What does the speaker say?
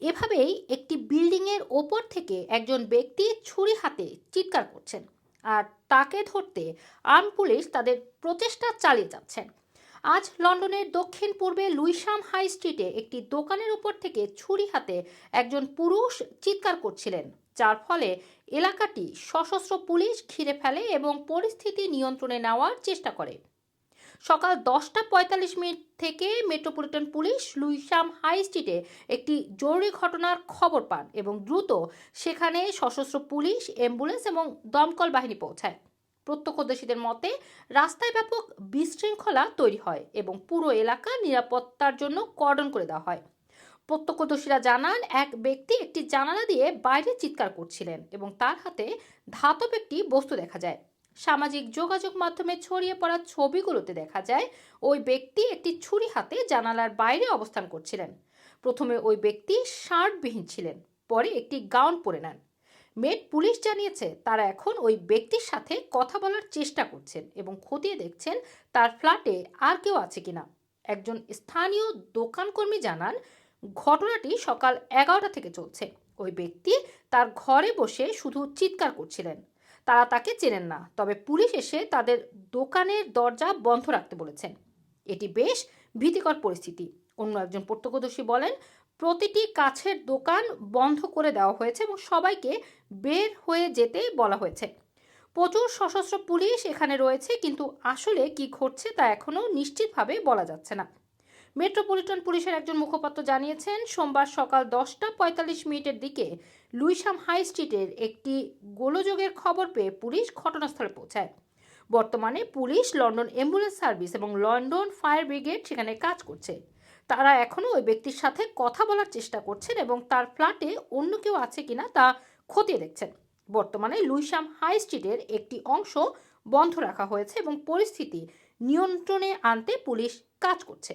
এভাবেই একটি বিল্ডিংয়ের ওপর থেকে একজন ব্যক্তি ছুরি হাতে চিৎকার করছেন আর তাকে ধরতে আর্ম পুলিশ তাদের প্রচেষ্টা চালিয়ে যাচ্ছেন। আজ লন্ডনের দক্ষিণ পূর্বে লুইসাম হাই স্ট্রিটে একটি দোকানের উপর থেকে ছুরি হাতে একজন পুরুষ চিৎকার করছিলেন, যার ফলে এলাকাটি সশস্ত্র পুলিশ ঘিরে ফেলে এবং পরিস্থিতি নিয়ন্ত্রণে নেওয়ার চেষ্টা করে। সকাল দশটা পঁয়তাল্লিশ মিনিট থেকে মেট্রোপলিটন পুলিশ লুইসাম হাই স্ট্রিটে একটি জরুরি ঘটনার খবর পান এবং দ্রুত সেখানে সশস্ত্র পুলিশ, অ্যাম্বুলেন্স এবং দমকল বাহিনী পৌঁছায়। প্রত্যক্ষদর্শীদের মতে, রাস্তায় ব্যাপক বিশৃঙ্খলা তৈরি হয় এবং পুরো এলাকা নিরাপত্তার জন্য কর্ডন করে দেওয়া হয়। প্রত্যক্ষদর্শীরা জানান, এক ব্যক্তি একটি জানালা দিয়ে বাইরে চিৎকার করছিলেন এবং তার হাতে ধাতব একটি বস্তু দেখা যায়। সামাজিক যোগাযোগ মাধ্যমে ছড়িয়ে পড়া ছবিগুলোতে দেখা যায়, ওই ব্যক্তি একটি ছুরি হাতে জানালার বাইরে অবস্থান করছিলেন। প্রথমে ওই ব্যক্তি শার্টবিহীন ছিলেন, পরে একটি গাউন পরে নেন। মেট পুলিশ জানিয়েছে, তারা এখন ওই ব্যক্তির সাথে কথা বলার চেষ্টা করছেন এবং খতিয়ে দেখছেন তার ফ্ল্যাটে আর কেউ আছে কিনা। একজন স্থানীয় দোকানকর্মী জানান, ঘটনাটি সকাল এগারোটা থেকে চলছে। ওই ব্যক্তি তার ঘরে বসে শুধু চিৎকার করছিলেন। তারা তাকে চেনেন না। তবে পুলিশ এসে তাদের দোকানের দরজা বন্ধ রাখতে বলেছেন। এটি বেশ ভীতিকর পরিস্থিতি। অন্য একজন প্রত্যক্ষদর্শী বলেন, প্রতিটি কাছের দোকান বন্ধ করে দেওয়া হয়েছে এবং সবাইকে বের হয়ে যেতে বলা হয়েছে। প্রচুর সশস্ত্র পুলিশ এখানে রয়েছে, কিন্তু আসলে কি ঘটছে তা এখনও নিশ্চিতভাবে বলা যাচ্ছে না। মেট্রোপলিটন পুলিশের একজন মুখপাত্র জানিয়েছেন, সোমবার সকাল দশটা পঁয়তাল্লিশ মিনিটের দিকে লুইসাম হাই স্ট্রিটের একটি গোলযোগের খবর পেয়ে পুলিশ ঘটনাস্থলে পৌঁছায়। বর্তমানে পুলিশ লন্ডন অ্যাম্বুলেন্স সার্ভিস এবং লন্ডন ফায়ার ব্রিগেড সেখানে কাজ করছে। তারা এখনও ওই ব্যক্তির সাথে কথা বলার চেষ্টা করছেন এবং তার ফ্ল্যাটে অন্য কেউ আছে কিনা তা খতিয়ে দেখছেন। বর্তমানে লুইসাম হাই স্ট্রিটের একটি অংশ বন্ধ রাখা হয়েছে এবং পরিস্থিতি নিয়ন্ত্রণে আনতে পুলিশ কাজ করছে।